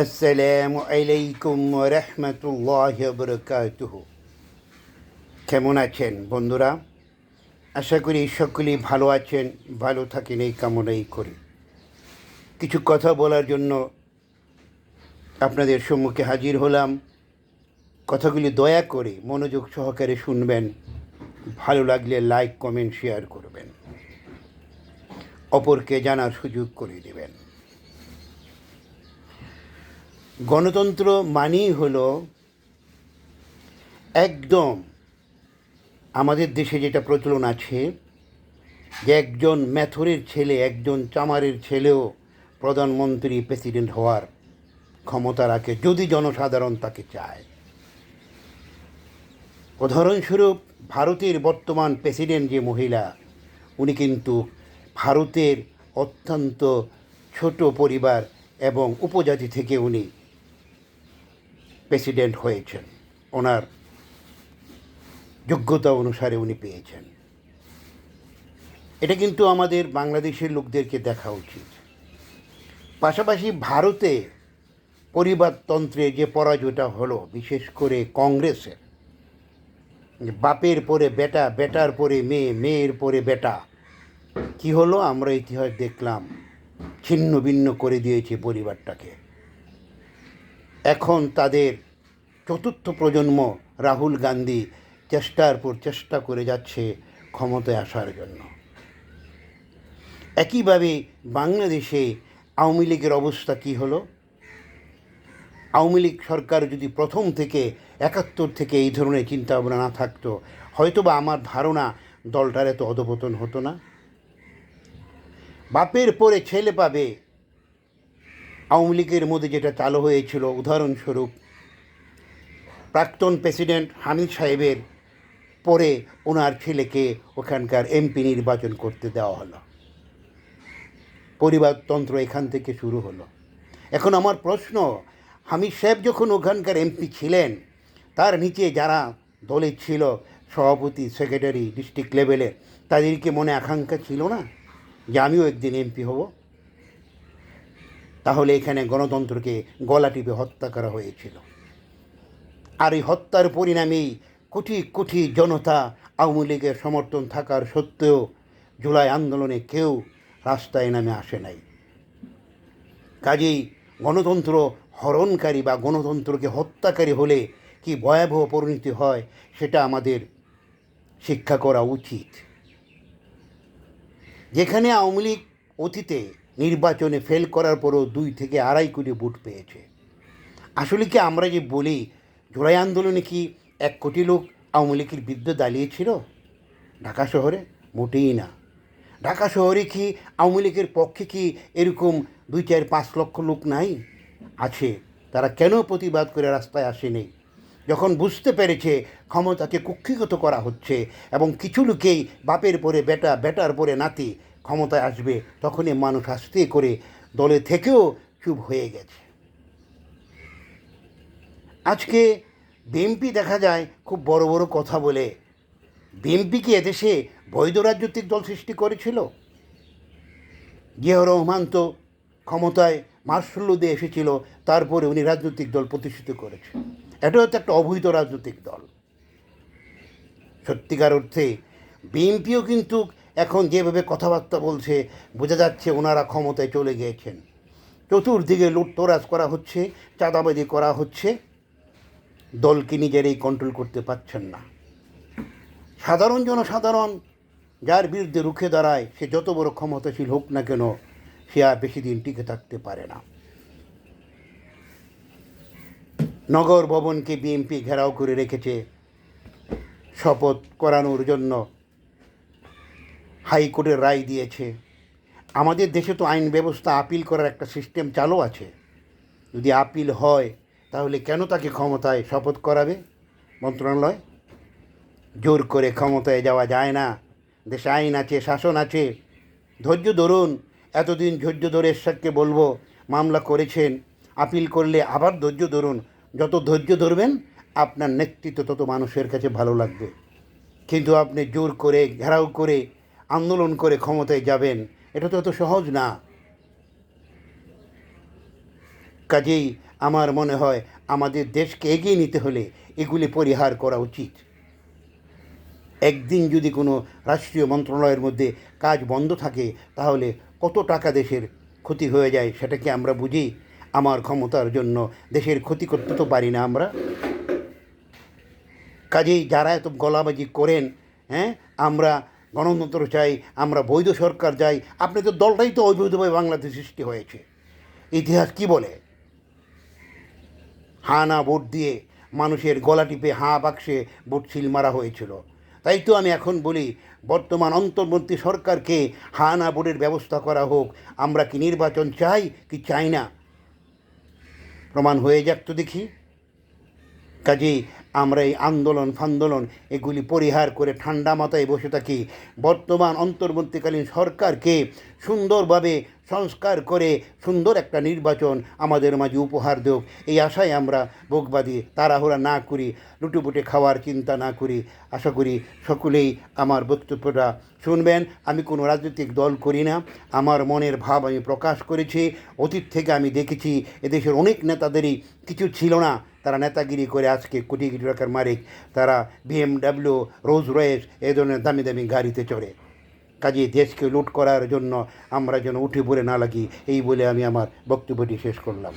আসসালামু আলাইকুম রহমতুল্লাহ বরকাতুহ কেমন আছেন বন্ধুরা? আশা করি সকলেই ভালো আছেন, ভালো থাকেন এই কামনাই করি। কিছু কথা বলার জন্য আপনাদের সম্মুখে হাজির হলাম। কথাগুলি দয়া করে মনোযোগ সহকারে শুনবেন, ভালো লাগলে লাইক, কমেন্ট, শেয়ার করবেন। অপরকে জানার সুযোগ করে দেবেন। গণতন্ত্র মানেই হল একদম আমাদের দেশে যেটা প্রচলন আছে, যে একজন ম্যাথরের ছেলে, একজন চামারের ছেলেও প্রধানমন্ত্রী প্রেসিডেন্ট হওয়ার ক্ষমতা রাখে যদি জনসাধারণ তাকে চায়। উদাহরণস্বরূপ ভারতের বর্তমান প্রেসিডেন্ট যে মহিলা, উনি কিন্তু ভারতের অত্যন্ত ছোট পরিবার এবং উপজাতি থেকে উনি প্রেসিডেন্ট হয়েছেন। ওনার যোগ্যতা অনুসারে উনি পেয়েছেন। এটা কিন্তু আমাদের বাংলাদেশের লোকদেরকে দেখা উচিত। পাশাপাশি ভারতে পরিবারতন্ত্রে যে পরাজয়টা হলো, বিশেষ করে কংগ্রেসের, বাপের পরে বেটা, বেটার পরে মেয়ে, মেয়ের পরে বেটা, কি হলো? আমরা ইতিহাস দেখলাম, ছিন্ন ভিন্ন করে দিয়েছে পরিবারটাকে। এখন তাদের চতুর্থ প্রজন্ম রাহুল গান্ধী চেষ্টার পর চেষ্টা করে যাচ্ছে ক্ষমতায় আসার জন্য। একইভাবে বাংলাদেশে আওয়ামী লীগের অবস্থা কী হলো? আওয়ামী লীগ সরকার যদি প্রথম থেকে একাত্তর থেকে এই ধরনের চিন্তা ভাবনা না থাকতো, হয়তোবা আমার ধারণা দলটার এত অধপতন হতো না। বাপের পরে ছেলে পাবে আওয়ামী লীগের মধ্যে যেটা চালু হয়েছিল, উদাহরণস্বরূপ প্রাক্তন প্রেসিডেন্ট হামিদ সাহেবের পরে ওনার ছেলেকে ওখানকার এমপি নির্বাচন করতে দেওয়া হলো। পরিবারতন্ত্র এখান থেকে শুরু হলো। এখন আমার প্রশ্ন হামিদ সাহেব যখন ওখানকার এমপি ছিলেন, তার নিচে যারা দলে ছিল, সভাপতি, সেক্রেটারি, ডিস্ট্রিক্ট লেভেলে, তাদেরকে মনে আকাঙ্ক্ষা ছিল না যে আমিও একদিন এমপি হব? তাহলে এখানে গণতন্ত্রকে গলা টিপে হত্যা করা হয়েছিল। আর এই হত্যার পরিণামেই কোটি কোটি জনতা আওয়ামী লীগের সমর্থন থাকার সত্ত্বেও জুলাই আন্দোলনে কেউ রাস্তায় নামে আসে নাই। কাজেই গণতন্ত্র হরণকারী বা গণতন্ত্রকে হত্যাকারী হলে কি ভয়াবহ পরিণতি হয় সেটা আমাদের শিক্ষা করা উচিত। যেখানে আওয়ামী লীগ অতীতে নির্বাচনে ফেল করার পরও দুই থেকে আড়াই কোটি ভোট পেয়েছে। আসলে কি আমরা যে বলি জোড়াই আন্দোলনে কি এক কোটি লোক আওয়ামী লীগের বিরুদ্ধে দাঁড়িয়েছিল? ঢাকা শহরে মোটেই না। ঢাকা শহরে কি আওয়ামী লীগের পক্ষে কি এরকম দুই, চার, পাঁচ লক্ষ লোক নাই? আছে। তারা কেন প্রতিবাদ করে রাস্তায় আসেনি? যখন বুঝতে পেরেছে ক্ষমতাকে কুক্ষিগত করা হচ্ছে এবং কিছু লোকেই বাপের পরে বেটা, বেটার পরে নাতি ক্ষমতায় আসবে, তখনই মানুষ আস্তে করে দলে থেকেও চুপ হয়ে গেছে। আজকে বিএনপি দেখা যায় খুব বড় বড় কথা বলে। বিএনপি কি এদেশে বৈধ রাজনৈতিক দল সৃষ্টি করেছিল? জিয়াউর রহমান তো ক্ষমতায় মার্শাল্য দিয়ে এসেছিল, তারপরে উনি রাজনৈতিক দল প্রতিষ্ঠিত করেছে এটা হচ্ছে একটা অবৈধ রাজনৈতিক দল। সত্যিকার অর্থে বিএনপিও কিন্তু এখন যেভাবে কথাবার্তা বলছে, বোঝা যাচ্ছে ওনারা ক্ষমতায় চলে গিয়েছেন। চতুর্দিকে লুটতরাজ করা হচ্ছে, চাঁদাবাজি করা হচ্ছে। দলকে নিজেরাই কন্ট্রোল করতে পারছেন না। সাধারণ জনসাধারণ যার বিরুদ্ধে রুখে দাঁড়ায়, সে যত বড় ক্ষমতাশীল হোক না কেন, সে আর বেশি দিন টিকে থাকতে পারে না। নগর ভবনকে বিএনপি ঘেরাও করে রেখেছে, শপথ করানোর জন্য হাইকোর্টের রায় দিয়েছে। আমাদের দেশে তো আইন ব্যবস্থা আপিল করার একটা সিস্টেম চালু আছে। যদি আপিল হয়, তাহলে কেন তাকে ক্ষমতায় শপথ করাবে? মন্ত্রণালয়? জোর করে ক্ষমতায় যাওয়া যায় না। দেশে আইন আছে, শাসন আছে। ধৈর্য ধরুন, এতদিন ধৈর্য ধরে এরশাদকে বলব, মামলা করেছেন, আপিল করলে আবার ধৈর্য ধরুন। যত ধৈর্য ধরবেন, আপনার নেতৃত্ব তত মানুষের কাছে ভালো লাগবে। কিন্তু আপনি জোর করে, ঘেরাও করে আন্দোলন করে ক্ষমতায় যাবেন, এটা তো এত সহজ না। কাজেই আমার মনে হয় আমাদের দেশকে এগিয়ে নিতে হলে এগুলি পরিহার করা উচিত। একদিন যদি কোনো রাষ্ট্রীয় মন্ত্রণালয়ের মধ্যে কাজ বন্ধ থাকে, তাহলে কত টাকা দেশের ক্ষতি হয়ে যায় সেটা কি আমরা বুঝি? আমার ক্ষমতার জন্য দেশের ক্ষতি করতে তো পারি না আমরা। কাজেই যারা এত গলাবাজি করেন হ্যাঁ আমরা গণতন্ত্র চাই, আমরা বৈধ সরকার চাই। আপনি তো দলটাই তো অবৈধভাবে বাংলাদেশ সৃষ্টি হয়েছে। ইতিহাস কি বলে? হা না ভোট দিয়ে মানুষের গলা টিপে হাঁ বাক্সে ভোট সিল মারা হয়েছিল। তাই তো আমি এখন বলি, বর্তমান অন্তর্বর্তী সরকারকে হা না ভোটের ব্যবস্থা করা হোক। আমরা কি নির্বাচন চাই কি চাই না? প্রমাণ হয়ে যাক তো দেখি। কাজেই আমরা এই আন্দোলন, ফান্দোলন, এগুলি পরিহার করে ঠান্ডা মাথায় বসে থাকি। বর্তমান অন্তর্বর্তীকালীন সরকারকে সুন্দরভাবে সংস্কার করে সুন্দর একটা নির্বাচন আমাদের মাঝে উপহার দেব এই আশায় আমরা ভোগবাদী তাড়াহুড়া না করি, লুটুপুটে খাওয়ার চিন্তা না করি। আশা করি সকলেই আমার বক্তব্যটা শুনবেন। আমি কোনো রাজনৈতিক দল করি না। আমার মনের ভাব আমি প্রকাশ করেছি। অতীত থেকে আমি দেখেছি, এদেশের অনেক নেতাদেরই কিছু ছিল না। তারা নেতাগিরি করে আজকে কোটি কোটি টাকার মালিক তারা বিএমডাব্লিউ রোজ রয়েস এই ধরনের দামি দামি গাড়িতে চড়ে। কাজে দেশকে লুট করার জন্য আমরা যেন উঠে পড়ে না লাগি, এই বলে আমি আমার বক্তব্যটি শেষ করলাম।